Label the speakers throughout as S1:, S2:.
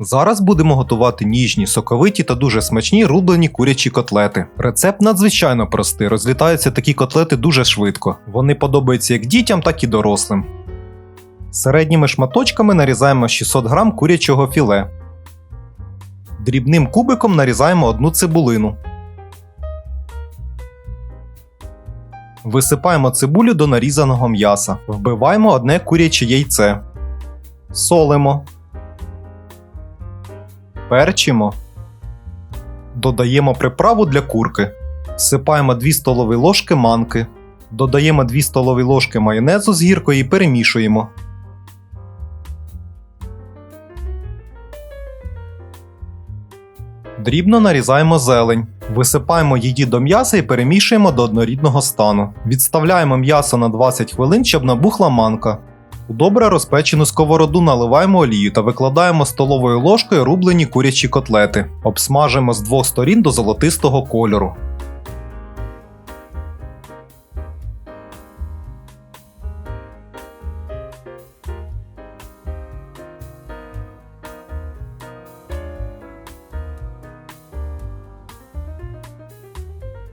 S1: Зараз будемо готувати ніжні, соковиті та дуже смачні рублені курячі котлети. Рецепт надзвичайно простий, розлітаються такі котлети дуже швидко. Вони подобаються як дітям, так і дорослим. Середніми шматочками нарізаємо 600 г курячого філе. Дрібним кубиком нарізаємо одну цибулину. Висипаємо цибулю до нарізаного м'яса. Вбиваємо одне куряче яйце. Солимо. Перчимо. Додаємо приправу для курки. Всипаємо 2 столові ложки манки. Додаємо 2 столові ложки майонезу з гіркою і перемішуємо. Дрібно нарізаємо зелень. Висипаємо її до м'яса і перемішуємо до однорідного стану. Відставляємо м'ясо на 20 хвилин, щоб набухла манка. У добре розпечену сковороду наливаємо олію та викладаємо столовою ложкою рублені курячі котлети. Обсмажимо з двох сторін до золотистого кольору.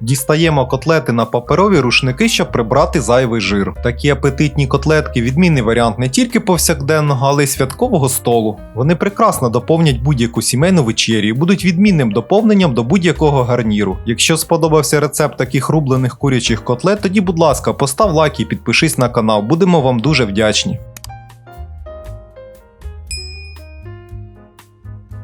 S1: Дістаємо котлети на паперові рушники, щоб прибрати зайвий жир. Такі апетитні котлетки відмінний варіант не тільки повсякденного, але й святкового столу. Вони прекрасно доповнять будь-яку сімейну вечерю і будуть відмінним доповненням до будь-якого гарніру. Якщо сподобався рецепт таких рублених курячих котлет, тоді, будь ласка, постав лайк і підпишись на канал, будемо вам дуже вдячні.